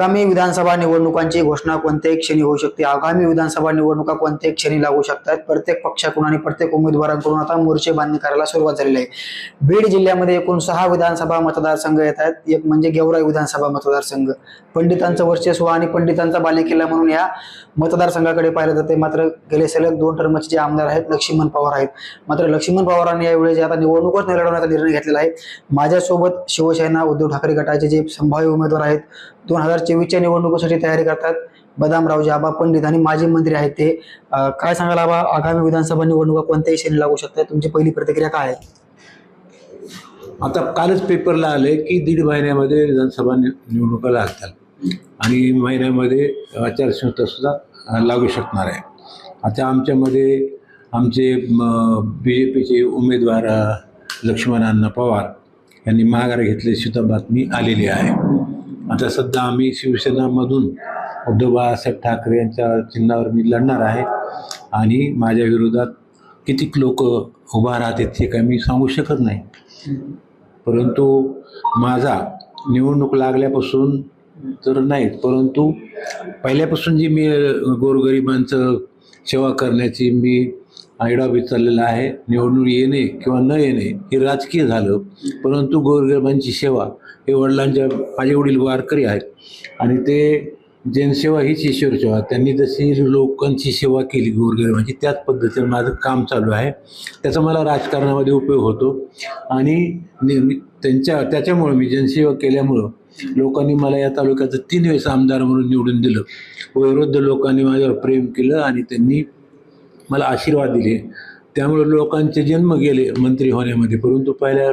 आगामी विधानसभा निवडणुकांची घोषणा कोणत्याही क्षणी होऊ शकते. आगामी विधानसभा निवडणुका कोणत्याही क्षणी लागू शकतात. प्रत्येक पक्षाकडून आणि प्रत्येक उमेदवारांकडून आता मोर्चे बांधणी करायला सुरुवात झालेली आहे. बीड जिल्ह्यामध्ये एकूण सहा विधानसभा मतदारसंघ येत आहेत एक म्हणजे गेवराई विधानसभा मतदारसंघ. पंडितांचं वर्चस्व आणि पंडितांचा बालेकिल्ला म्हणून या मतदारसंघाकडे पाहिलं जाते. मात्र गेले सलग दोन टर्मचे जे आमदार आहेत लक्ष्मण पवार आहेत. मात्र लक्ष्मण पवारांनी यावेळी जे आता निवडणूकच न लढवण्याचा निर्णय घेतलेला आहे. माझ्यासोबत शिवसेना उद्धव ठाकरे गटाचे जे संभाव्य उमेदवार आहेत दोन हजार चोवीसच्या निवडणुकीसाठी तयारी करतात. बदामरावजी आबा पंडित आणि माजी मंत्री आहेत ते. काय सांगाल आबा? आगामी विधानसभा निवडणुका कोणत्याही श्रेणी लागू शकतात? तुमची पहिली प्रतिक्रिया काय आहे? आता कालच पेपरला आले की दीड महिन्यामध्ये विधानसभा नि- निवडणुका लागतात. आणि महिन्यामध्ये आचारसंहिता सुद्धा लागू शकणार आहे. आता आमच्यामध्ये आमचे बी जे पीचे उमेदवार लक्ष्मण अण्णा पवार यांनी माघार घेतली सुद्धा बातमी आलेली आहे. आता सध्या आम्ही शिवसेनामधून उद्धव बाळासाहेब ठाकरे यांच्या चिन्हावर मी लढणार आहे. आणि माझ्या विरोधात कितीक लोक उभा राहतात हे काही मी सांगू शकत नाही. परंतु माझा निवडणूक लागल्यापासून तर नाहीत परंतु पहिल्यापासून जी मी गोरगरिबांचं सेवा करण्याची मी आयडाबी चाललेला आहे. निवडणूक येणे किंवा न येणे हे राजकीय झालं. परंतु गोरगरिबांची सेवा हे वडिलांच्या माझे वडील वारकरी आहेत. आणि ते जनसेवा हीच ईश्वर सेवा. त्यांनी जशी लोकांची सेवा केली गोरगरिबांची त्याच पद्धतीने माझं काम चालू आहे. त्याचा मला राजकारणामध्ये उपयोग होतो. आणि त्यांच्या त्याच्यामुळं मी जनसेवा केल्यामुळं लोकांनी मला या तालुक्याचं तीन वेळेस आमदार म्हणून निवडून दिलं. वयोवृद्ध लोकांनी माझ्यावर प्रेम केलं आणि त्यांनी मला आशीर्वाद दिले. त्यामुळे लोकांचे जन्म गेले मंत्री होण्यामध्ये. परंतु पहिल्या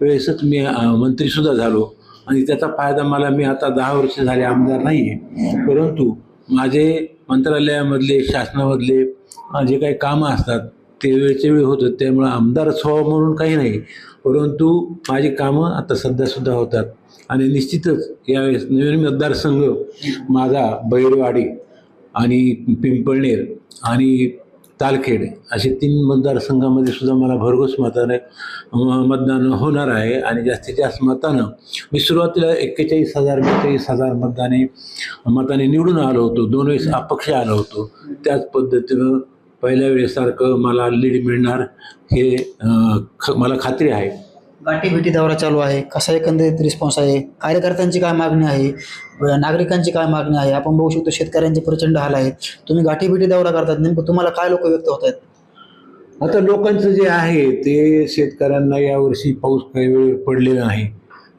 वेळेसच मी मंत्रीसुद्धा झालो. आणि त्याचा फायदा मला मी आता दहा वर्ष झाले आमदार नाही आहे परंतु माझे मंत्रालयामधले शासनामधले जे काही कामं असतात ते वेळच्या वेळी होतं. त्यामुळं आमदारच व्हावं म्हणून काही नाही. परंतु माझी कामं आता सध्यासुद्धा होतात. आणि निश्चितच यावेळेस नवीन मतदारसंघ माझा बैरवाडी आणि पिंपळनेर आणि तालखेड. असे तीन मतदारसंघामध्ये सुद्धा मला भरघोस मताने मतदान होणार आहे. आणि जास्तीत जास्त मतानं मी सुरुवातीला एक्केचाळीस हजार बेचाळीस हजार मतदाने मताने निवडून आलो होतो. दोन वेळेस अपक्ष आलो होतो. त्याच पद्धतीनं पहिल्या वेळेसारखं मला लीड मिळणार हे ख मला खात्री आहे. गाठी भेटी दौरा चालू आहे. कसा एकंदरीत रिस्पॉन्स आहे? कार्यकर्त्यांची काय मागणी आहे? नागरिकांची काय मागणी आहे? आपण बघू शकतो शेतकऱ्यांचे प्रचंड हाल आहेत. तुम्ही गाठी भेटी दौरा करतात. नेमकं तुम्हाला काय लोक व्यक्त होत आहेत? आता लोकांचं जे आहे ते शेतकऱ्यांना यावर्षी पाऊस काही वेळ पडलेला नाही.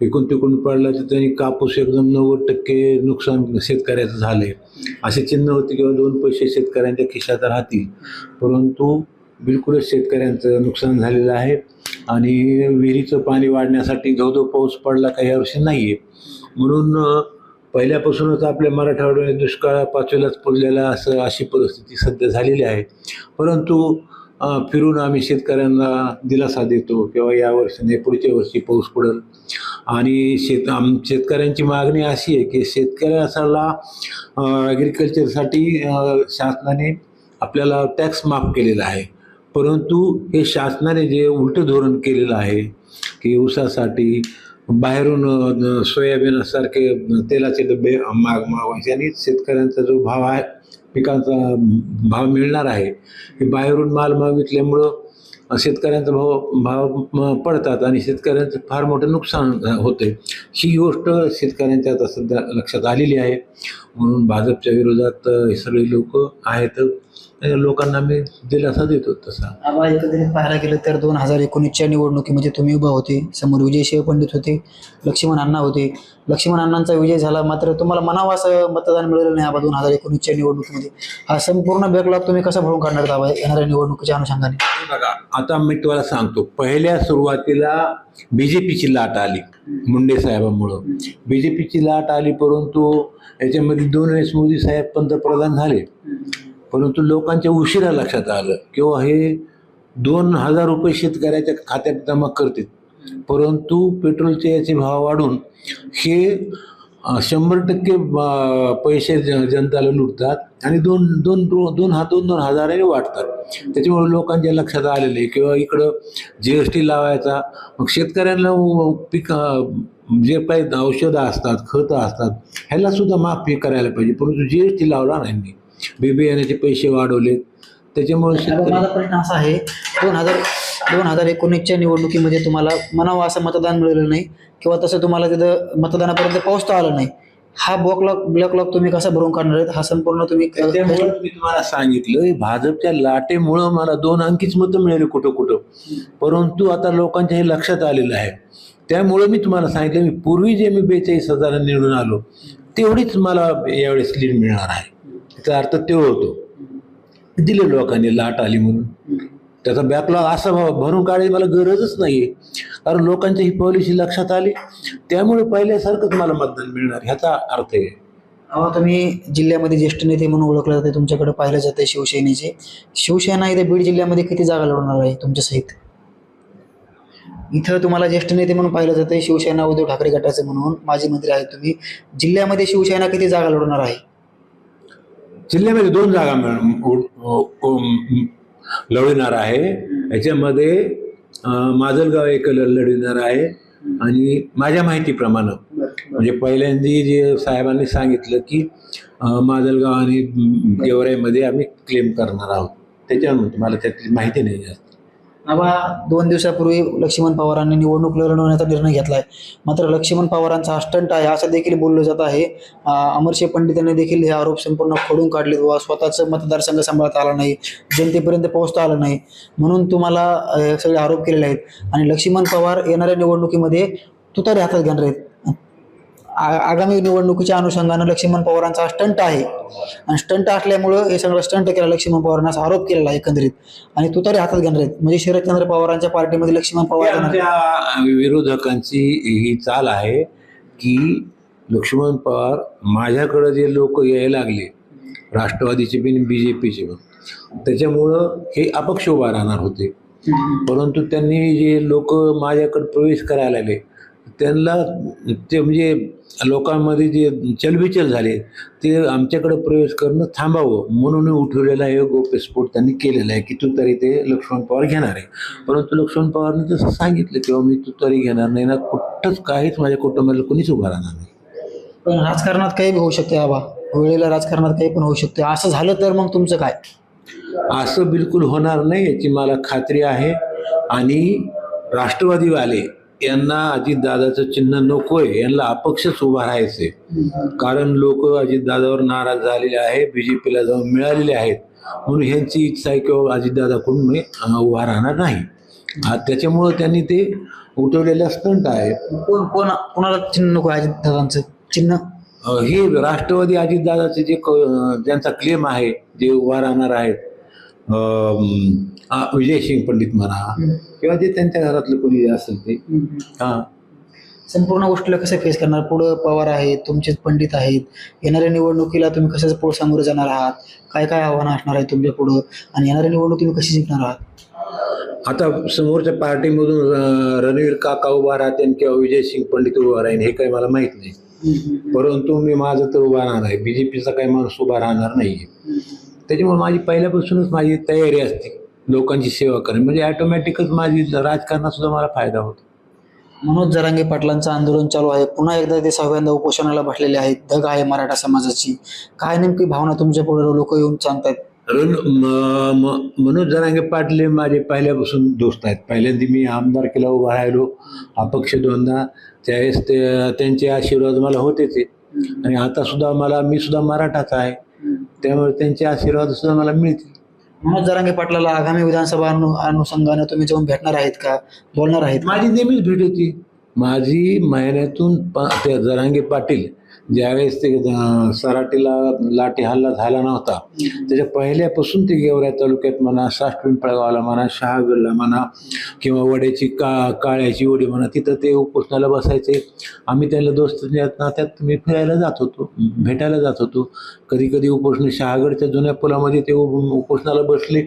एकूण तिकून पडला तर त्यांनी कापूस एकदम नव्वद टक्के नुकसान शेतकऱ्याचं झाले असे चिन्ह होते किंवा दोन पैसे शेतकऱ्यांच्या खिशात राहतील. परंतु बिलकुलच शेतकऱ्यांचं नुकसान झालेलं आहे. आणि विहिरीचं पाणी वाढण्यासाठी धोधो पाऊस पडला काही वर्षी नाही आहे म्हणून पहिल्यापासूनच आपल्या मराठवाड्याने दुष्काळ पाचव्यालाच पडलेला असं अशी परिस्थिती सध्या झालेली आहे. परंतु फिरून आम्ही शेतकऱ्यांना दिलासा देतो किंवा या वर्षाने पुढच्या वर्षी पाऊस पडेल. आणि शेत आम शेतकऱ्यांची मागणी अशी आहे की शेतकऱ्याला ॲग्रिकल्चरसाठी शासनाने आपल्याला टॅक्स माफ केलेला आहे. परंतु हे शासनाने जे उलटं धोरण केलेलं आहे की ऊसासाठी बाहेरून सोयाबीनसारखे तेलाचे डबे माग मागवायचे. आणि शेतकऱ्यांचा जो भाव आहे पिकांचा भाव मिळणार आहे हे बाहेरून माल मागितल्यामुळं शेतकऱ्यांचा भाव भाव पडतात आणि शेतकऱ्यांचं फार मोठं नुकसान होते. ही गोष्ट शेतकऱ्यांच्या आता सध्या लक्षात आलेली आहे. म्हणून भाजपच्या विरोधात हे सगळे लोक आहेत. लोकांना मी दिलासा देतो तसा. एकंदरीत पाहायला गेलं तर दोन हजार एकोणीसच्या निवडणुकीमध्ये तुम्ही उभा होते समोर विजयशिव पंडित होते लक्ष्मण अण्णा होते. लक्ष्मण अण्णांचा विजय झाला मात्र तुम्हाला म्हणावं असं मतदान मिळालं नाही आबा दोन हजार एकोणीसच्या निवडणुकीमध्ये. हा संपूर्ण बॅकलॉग तुम्ही कसा भरून काढणार आबा येणाऱ्या निवडणुकीच्या अनुषंगाने? बघा आता मी तुम्हाला सांगतो पहिल्या सुरुवातीला बी जे पीची लाट आली मुंडे साहेबांमुळं. बी जे पीची लाट आली परंतु याच्यामध्ये दोन वेळेस मोदी साहेब पंतप्रधान झाले. परंतु लोकांच्या उशिरा लक्षात आलं किंवा हे दोन हजार रुपये शेतकऱ्याच्या खात्यात जमा करतील. परंतु पेट्रोलचे याचे भाव वाढून हे शंभर टक्के पैसे जनताला लुटतात आणि दोन दोन दोन हा दोन दोन हजाराने वाटतात त्याच्यामुळे लोकांच्या लक्षात आलेले किंवा इकडं जी एस टी लावायचा मग शेतकऱ्यांना उ- पीक जे काही औषधं असतात खतं असतात ह्याला सुद्धा माफी करायला पाहिजे. परंतु जी एस टी लावला नाही बी बियाण्याचे पैसे वाढवलेत. त्याच्यामुळे माझा प्रश्न असा आहे दोन हजार दोन हजार एकोणीसच्या निवडणुकीमध्ये तुम्हाला म्हणावं असं मतदान मिळालं नाही किंवा तसं तुम्हाला तिथं मतदानापर्यंत पोहोचता आलं नाही. हा ब्लॉक लॉक ब्लॉक लॉक तुम्ही कसा भरून काढणार आहेत? हा संपूर्ण तुम्ही त्यामुळे मी तुम्हाला सांगितलं भाजपच्या लाटेमुळं मला दोन अंकीच मतं मिळाली कुठं कुठं. परंतु आता लोकांच्या हे लक्षात आलेलं आहे. त्यामुळे मी तुम्हाला सांगितलं मी पूर्वी जे मी बेचाळीस हजार निवडून आलो तेवढीच मला यावेळेस लीड मिळणार आहे. त्याचा अर्थ ते होतो. दिले लोकांनी लाट आली म्हणून. त्याचा बॅकलॉग असा भरून काढायची मला गरजच नाही आहे कारण लोकांची ही पॉलिसी लक्षात आली. त्यामुळे पहिल्यासारखंच मला मतदान मिळणार ह्याचा अर्थ आहे. अहो, तुम्ही जिल्ह्यामध्ये ज्येष्ठ नेते म्हणून ओळखलं जाते तुमच्याकडे पाहिलं जाते शिवसेनेचे. शिवसेना इथे बीड जिल्ह्यामध्ये किती जागा लढवणार आहे तुमच्या सहित? इथं तुम्हाला ज्येष्ठ नेते म्हणून पाहिलं जाते शिवसेना उद्धव ठाकरे गटाचे म्हणून. माजी मंत्री आहेत तुम्ही. जिल्ह्यामध्ये शिवसेना किती जागा लढवणार आहे? जिल्ह्यामध्ये दोन जागा मिळ- उ- लढविणार आहे. याच्यामध्ये माजलगाव एक ल- लढविणार आहे. आणि माझ्या माहितीप्रमाणे म्हणजे पहिल्यांदी जे साहेबांनी सांगितलं की माजलगाव आणि गेवराईमध्ये आम्ही क्लेम करणार आहोत. त्याच्यावर मला त्यातली माहिती नाही जास्त. बाबा दोन दिवसापूर्वी लक्ष्मण पवारांनी निवडणूक लढवण्याचा निर्णय घेतला आहे मात्र लक्ष्मण पवारांचा हा स्टंट आहे असं देखील बोललं जात आहे. अमरशे पंडित यांनी देखील हे आरोप संपूर्ण खोडून काढले. व स्वतःचं मतदारसंघ सांभाळता आला नाही. जनतेपर्यंत पोहोचता आलं नाही. म्हणून तुम्हाला सगळे आरोप केलेले आहेत. आणि लक्ष्मण पवार येणाऱ्या निवडणुकीमध्ये तुतारी हातात घेणार आहेत. आगामी निवडणुकीच्या अनुषंगानं लक्ष्मण पवारांचा स्टंट आहे. आणि स्टंट असल्यामुळं हे सगळं स्टंट केला लक्ष्मण पवारांना असा आरोप केलेला एकंदरीत. आणि तुतारी हातात घेणार आहेत म्हणजे शरदचंद्र पवारांच्या पार्टीमध्ये लक्ष्मण पवार विरोधकांची ही चाल आहे की लक्ष्मण पवार माझ्याकडे जे लोक यायला लागले राष्ट्रवादीचे बिन बी जे पीचे पण त्याच्यामुळं हे अपक्ष उभा राहणार होते. परंतु त्यांनी जे लोक माझ्याकडे प्रवेश करायला लागले त्यांना ते म्हणजे लोकांमध्ये जे चलबिचल झाले ते आमच्याकडे प्रवेश करणं थांबावं म्हणून उठवलेला हे गोप्यस्फोट त्यांनी केलेला आहे की तू तरी ते लक्ष्मण पवार घेणार आहे. परंतु लक्ष्मण पवारने तसं सांगितलं किंवा मी तू तरी घेणार नाही ना कुठंच काहीच माझ्या कुटुंबाला कोणीच उभा राहणार नाही. पण राजकारणात काही होऊ शकते आबा. वेळेला राजकारणात काही पण होऊ शकते. असं झालं तर मग तुमचं काय? असं बिलकुल होणार नाही याची मला खात्री आहे. आणि राष्ट्रवादीवाले यांना अजितदादाचं चिन्ह नकोय यांना अपक्षच उभा राहायचे कारण लोक अजितदादावर नाराज झालेले आहे बी जे पीला जाऊन मिळालेले आहेत. म्हणून ह्यांची इच्छा आहे किंवा अजितदादाकडून मी उभा राहणार नाही. त्याच्यामुळं त्यांनी ते उठवलेलं स्टंट आहे कोण कोण कोणाला चिन्ह नको आहे दादांचं चिन्ह? हे राष्ट्रवादी अजितदादाचे जे ज्यांचा क्लेम आहे जे उभा राहणार आहेत अम, आ, विजय सिंग पंडित म्हणा किंवा जे त्यांच्या घरातलं कोणी असेल ते. हां. संपूर्ण गोष्टीला कसं फेस करणार? पुढं पवार आहेत तुमचेच पंडित आहेत. येणाऱ्या निवडणुकीला तुम्ही कसं पुढे सामोरे जाणार आहात? काय काय आव्हानं असणार आहे तुमच्या पुढं? आणि येणाऱ्या निवडणूक तुम्ही कशी जिंकणार आहात? आता समोरच्या पार्टीमधून रणवीर काका उभा राहते किंवा विजय सिंग पंडित उभा राहील हे काही मला माहीत नाही. परंतु मी माझं तर उभा राहणार आहे. बी जे पीचा काही माणूस उभा राहणार नाही त्याच्यामुळे माझी पहिल्यापासूनच माझी तयारी असते. लोकांची सेवा करणे. म्हणजे ॲटोमॅटिकच माझी राजकारणात सुद्धा मला फायदा होतो. मनोज जरांगे पाटलांचं आंदोलन चालू आहे. पुन्हा एकदा ते सहाव्यांदा उपोषणाला बसलेले आहेत. धग आहे मराठा समाजाची. काय नेमकी भावना तुमच्यापुढे लोक येऊन म- मनोज जरांगे पाटील हे माझे पहिल्यापासून दोस्त आहेत. पहिल्यांदा मी आमदारकीला उभा राहिलो. अपक्ष दोनदा त्यावेळेस ते त्यांचे आशीर्वाद मला होतेच. आणि आता सुद्धा मला मी सुद्धा मराठाच आहे. त्यामुळे त्यांचे आशीर्वाद सुद्धा मला मिळतील. मनोज जरांगे पाटलाला आगामी विधानसभा अनु अनुषंगानं तुम्ही जाऊन भेटणार आहेत का? बोलणार आहेत माझी नेहमीच भेट होती. माझी महिन्यातून जरांगे पाटील ज्यावेळेस ते सराटीला लाठी हल्ला झाला नव्हता त्याच्या पहिल्यापासून ते गेवऱ्या तालुक्यात म्हणा साष्ट पिंपळगावला म्हणा शहागडला म्हणा किंवा वड्याची का काळ्याची वडी म्हणा तिथं ते उपोषणाला बसायचे. आम्ही त्याला दोस्त नात्यात मी फिरायला जात होतो भेटायला जात होतो. कधी कधी उपोषण शहागडच्या जुन्या पुलामध्ये ते उपोषणाला बसले.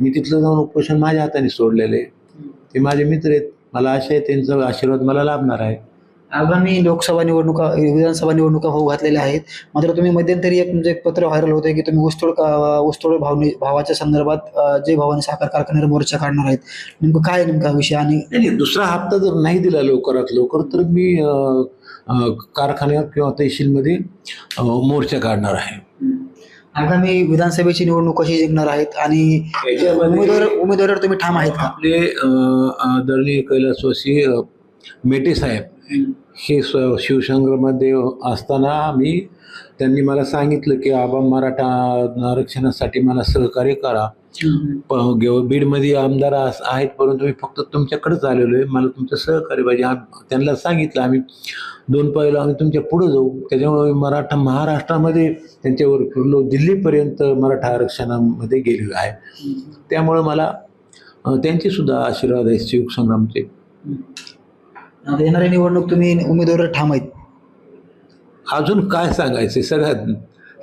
मी तिथलं जाऊन उपोषण माझ्या हाताने सोडलेलं आहे. ते माझे मित्र आहेत. मला आशा आहे त्यांचा आशीर्वाद मला लाभणार आहे. आगामी लोकसभा निवडणुका विधानसभा निवडणुका होऊ घातलेल्या आहेत. मात्र तुम्ही मध्यंतरी एक म्हणजे एक पत्र व्हायरल होतंय की तुम्ही ऊसतोड का- ऊसतोड भावनी भावाच्या संदर्भात जे भवानी साखर कारखान्यावर मोर्चा काढणार आहेत. नेमकं काय नेमका विषय आणि दुसरा हप्ता जर नाही दिला लवकरात लवकर तर मी कारखान्यात किंवा तहसीलमध्ये मोर्चा काढणार आहे. आगामी विधानसभेची निवडणूक कशी जिंकणार आहेत आणि उमेदवार उमेदवारावर तुम्ही ठाम आहेत का? आपले आदरणीय कैलासवासी मेटे साहेब हे स्व शिवसंग्रामध्ये असताना मी त्यांनी मला सांगितलं की आबा मराठा आरक्षणासाठी मला सहकार्य करा. बीडमध्ये आमदार अस- आहेत परंतु मी फक्त तुमच्याकडेच आलेलो आहे. मला तुमचं सहकार्य पाहिजे. त्यांना सांगितलं आम्ही दोन पहिलं आम्ही तुमच्यापुढे जाऊ. त्याच्यामुळे मराठा महाराष्ट्रामध्ये त्यांच्यावर फिरलो. दिल्लीपर्यंत मराठा आरक्षणामध्ये गेलेलो आहे. त्यामुळं मला त्यांचे सुद्धा आशीर्वाद आहेत शिवसंग्रामचे. आता येणारी निवडणूक तुम्ही उमेदवार ठाम आहेत अजून काय सांगायचं सगळ्यात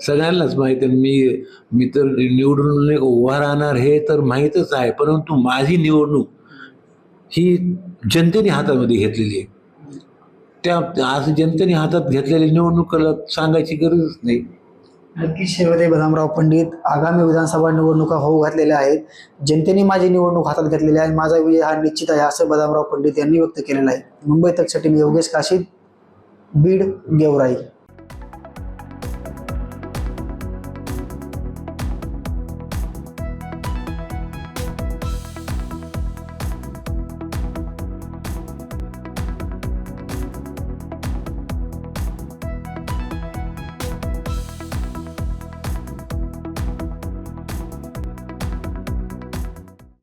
सगळ्यांनाच माहीत आहे. मी मी तर निवडून उभा राहणार हे तर माहीतच आहे. परंतु माझी निवडणूक ही जनतेने हातामध्ये घेतलेली आहे. त्या आज जनतेने हातात घेतलेल्या निवडणुकाला सांगायची गरजच नाही. नक्कीच शिरवते बदामराव पंडित आगामी विधानसभा निवडणुका होऊ घातलेल्या आहेत. जनतेने माझी निवडणूक हातात घेतलेली आहे माझा विजय हा निश्चित आहे असं बदामराव पंडित यांनी व्यक्त केलेलं आहे. मुंबई तकसाठी मी योगेश काशीद बीड गेवराई.